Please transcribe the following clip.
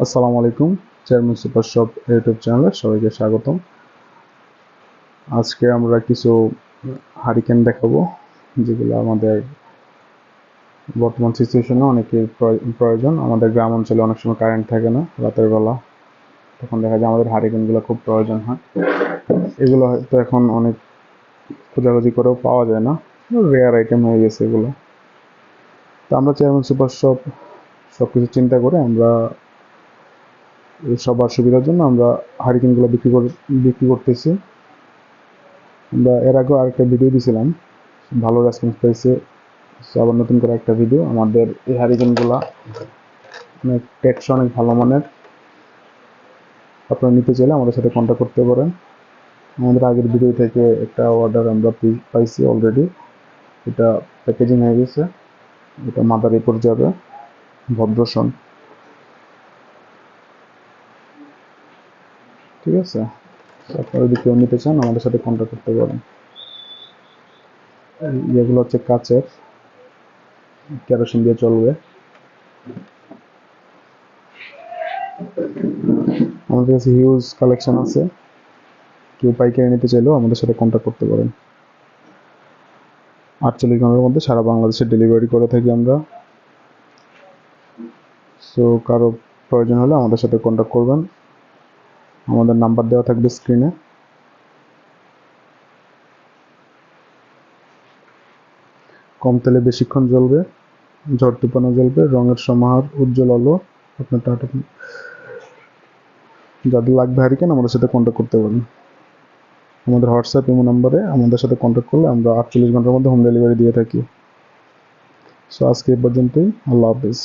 আসসালামু আলাইকুম chairman super shop YouTube চ্যানেলে সবাইকে স্বাগতম। আজকে আমরা কিছু হারিকেন দেখাবো, যেগুলো আমাদের বর্তমান সিচুয়েশনে অনেকের প্রয়- প্রয়োজন। আমাদের গ্রাম অঞ্চলে অনেক সময় কারেন্ট থাকে না, রাতের বেলা। তখন দেখা যায় আমাদের হারিকেনগুলো খুব প্রয়োজন হয়। এগুলো হয়তো এখন অনেক খোঁজাখুঁজি করেও পাওয়া যায় না রেয়ার আইটেম হয়ে গেছে এগুলো। তো আমরা চেয়ারম্যান সুপার শপ সব কিছু চিন্তা করে আমরা সবার সুবিধার জন্য আমরা হারিকেনগুলো বিক্রি করে বিক্রি করতেছি। আমরা এর আগেও আরেকটা ভিডিও দিয়েছিলাম ভালো রেসপন্স পেয়েছে। আবার নতুন করে একটা ভিডিও আমাদের এই হারিকেনগুলো অনেক টেকসই, অনেক ভালো মানের। আপনারা নিতে চাইলে আমাদের সাথে কন্ট্যাক্ট করতে পারেন। আমাদের আগের ভিডিও থেকে একটা অর্ডার আমরা পাইছি অলরেডি এটা প্যাকেজিং হয়ে গেছে। এটা মাদারীপুর যাবে। ভদ্রসন। ঠিক আছে? আপনারা যদি কেউ নিতে চান, আমাদের সাথে কন্ট্যাক্ট করতে পারেন। এগুলো হচ্ছে কাচের। কেরোসিন দিয়ে চলবে। আমাদের কাছে হিউজ কালেকশন আছে। কেউ পাইকারি নিতে চাইলেও আমাদের সাথে কন্ট্যাক্ট করতে পারেন। আটচল্লিশ ঘণ্টার মধ্যে সারা বাংলাদেশে ডেলিভারি করে থাকি আমরা। সো কারও প্রয়োজন হলে আমাদের সাথে কন্ট্যাক্ট করবেন। আমাদের নাম্বার দেওয়া থাকবে স্ক্রিনে কম তেলে বেশিক্ষণ জ্বলবে, ঝড় তুফানো জ্বলবে, রঙের সমাহার উজ্জ্বল আলো, আপনার টাটা। যাদের লাগবে হারিকেন আমাদের সাথে কন্ট্যাক্ট করতে পারেন। আমাদের হোয়াটসঅ্যাপ ইমো নাম্বারে আমাদের সাথে কন্ট্যাক্ট করলে আমরা আটচল্লিশ ঘণ্টার মধ্যে হোম ডেলিভারি দিয়ে থাকি। সো আজকে এই পর্যন্তই, আল্লাহ হাফিজ।